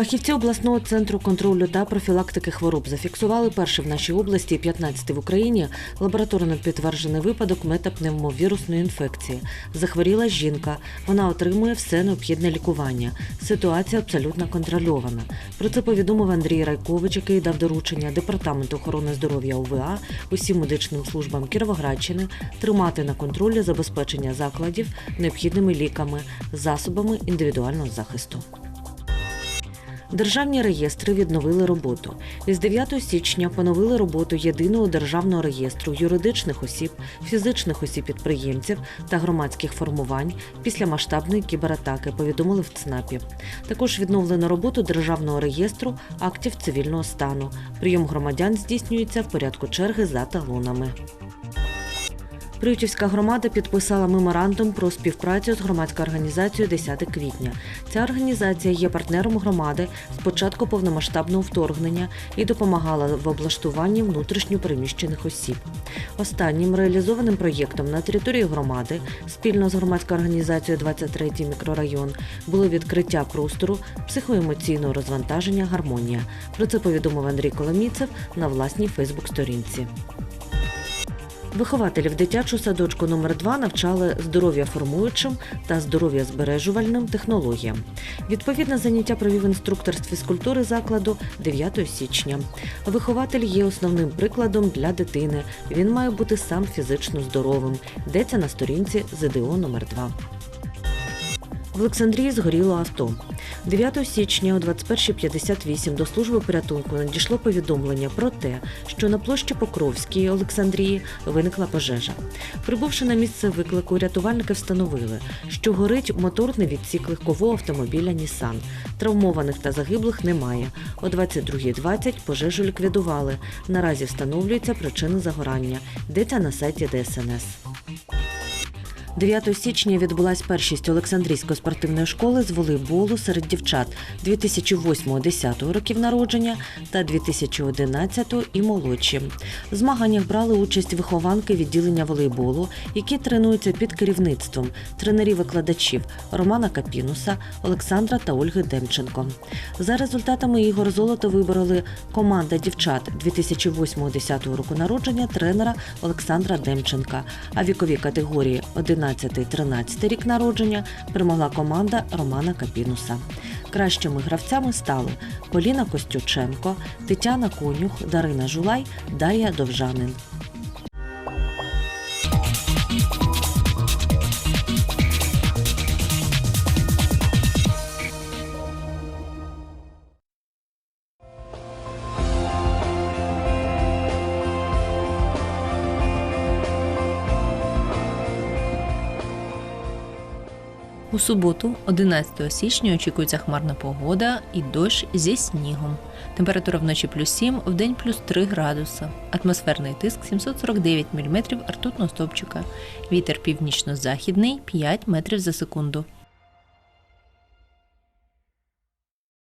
Фахівці обласного центру контролю та профілактики хвороб зафіксували перший в нашій області і 15 в Україні лабораторно підтверджений випадок метапневмовірусної інфекції. Захворіла жінка. Вона отримує все необхідне лікування. Ситуація абсолютно контрольована. Про це повідомив Андрій Райкович, який дав доручення департаменту охорони здоров'я ОВА усім медичним службам Кіровоградщини тримати на контролі забезпечення закладів необхідними ліками, засобами індивідуального захисту. Державні реєстри відновили роботу. Із 9 січня поновили роботу єдиного державного реєстру юридичних осіб, фізичних осіб підприємців та громадських формувань після масштабної кібератаки, повідомили в ЦНАПі. Також відновлено роботу державного реєстру актів цивільного стану. Прийом громадян здійснюється в порядку черги за талонами. Приютівська громада підписала меморандум про співпрацю з громадською організацією 10 квітня. Ця організація є партнером громади з початку повномасштабного вторгнення і допомагала в облаштуванні внутрішньо переміщених осіб. Останнім реалізованим проєктом на території громади спільно з громадською організацією 23 мікрорайон було відкриття простору психоемоційного розвантаження гармонія. Про це повідомив Андрій Коломійцев на власній Фейсбук-сторінці. Вихователів дитячого садочку номер 2 навчали здоров'я формуючим та здоров'я збережувальним технологіям. Відповідне заняття провів інструктор з фізкультури закладу 9 січня. Вихователь є основним прикладом для дитини. Він має бути сам фізично здоровим. Йдеться на сторінці ЗДО номер 2 Олександрії згоріло авто. 9 січня о 21.58 до служби порятунку надійшло повідомлення про те, що на площі Покровській Олександрії виникла пожежа. Прибувши на місце виклику, рятувальники встановили, що горить моторний відсік легкового автомобіля Нісан. Травмованих та загиблих немає. О 22.20 пожежу ліквідували. Наразі встановлюється причина загорання. Йдеться на сайті ДСНС. 9 січня відбулась першість Олександрійської спортивної школи з волейболу серед дівчат 2008-10 років народження та 2011 і молодші. В змаганнях брали участь вихованки відділення волейболу, які тренуються під керівництвом тренерів-викладачів Романа Капінуса, Олександра та Ольги Демченко. За результатами ігор золото вибороли команда дівчат 2008-10 року народження тренера Олександра Демченка, а вікові категорії 11-13 рік народження перемогла команда Романа Капінуса. Кращими гравцями стали Поліна Костюченко, Тетяна Конюх, Дарина Жулай, Дар'я Довжанин. У суботу, 11 січня, очікується хмарна погода і дощ зі снігом. Температура вночі плюс 7, вдень плюс 3 градуса. Атмосферний тиск 749 мм ртутного стовпчика. Вітер північно-західний 5 метрів за секунду.